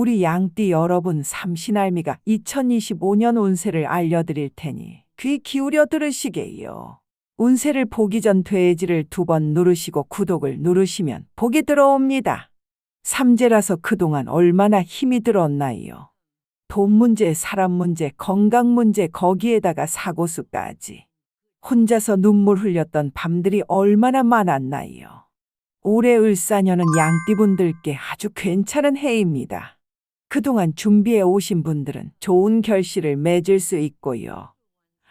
우리 양띠 여러분 삼신알미가 2025년 운세를 알려드릴 테니 귀 기울여 들으시게요. 운세를 보기 전 돼지를 두 번 누르시고 구독을 누르시면 복이 들어옵니다. 삼재라서 그동안 얼마나 힘이 들었나요? 돈 문제, 사람 문제, 건강 문제, 거기에다가 사고수까지. 혼자서 눈물 흘렸던 밤들이 얼마나 많았나요? 올해 을사년은 양띠분들께 아주 괜찮은 해입니다. 그동안 준비해 오신 분들은 좋은 결실을 맺을 수 있고요.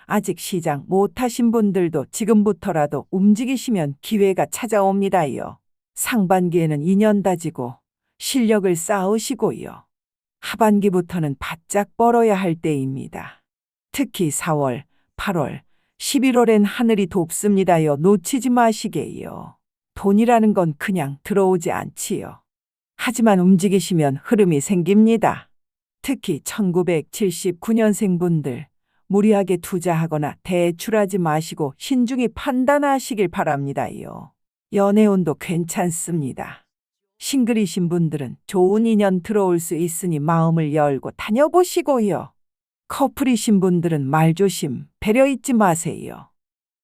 아직 시작 못하신 분들도 지금부터라도 움직이시면 기회가 찾아옵니다요. 상반기에는 인연 다지고 실력을 쌓으시고요. 하반기부터는 바짝 벌어야 할 때입니다. 특히 4월, 8월, 11월엔 하늘이 돕습니다요. 놓치지 마시게요. 돈이라는 건 그냥 들어오지 않지요. 하지만 움직이시면 흐름이 생깁니다. 특히 1979년생 분들, 무리하게 투자하거나 대출하지 마시고 신중히 판단하시길 바랍니다요. 연애운도 괜찮습니다. 싱글이신 분들은 좋은 인연 들어올 수 있으니 마음을 열고 다녀보시고요. 커플이신 분들은 말조심, 배려 잊지 마세요.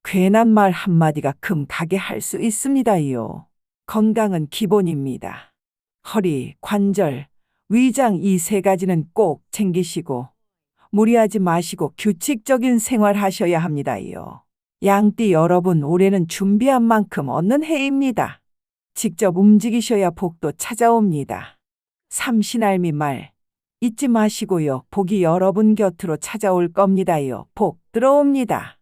괜한 말 한마디가 금 가게 할 수 있습니다요. 건강은 기본입니다. 허리, 관절, 위장 이 세 가지는 꼭 챙기시고 무리하지 마시고 규칙적인 생활 하셔야 합니다요. 양띠 여러분 올해는 준비한 만큼 얻는 해입니다. 직접 움직이셔야 복도 찾아옵니다. 삼신알미 말 잊지 마시고요. 복이 여러분 곁으로 찾아올 겁니다요. 복 들어옵니다.